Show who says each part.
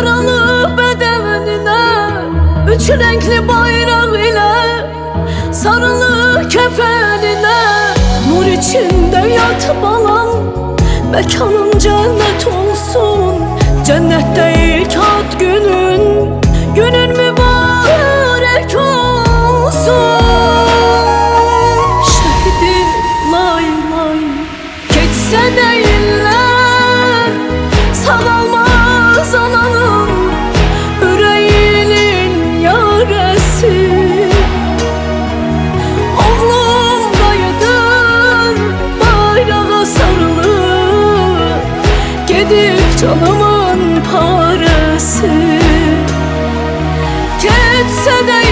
Speaker 1: Yaralı bedenine Üç renkli bayrak ile sarılı kefenine. Nur içinde yat balam Mekanın cennet olsun. Cennette ilk at günün Günün mübarek olsun. Şehidi lay lay Geçse değiller Gidip canımın parası. Geçse Sana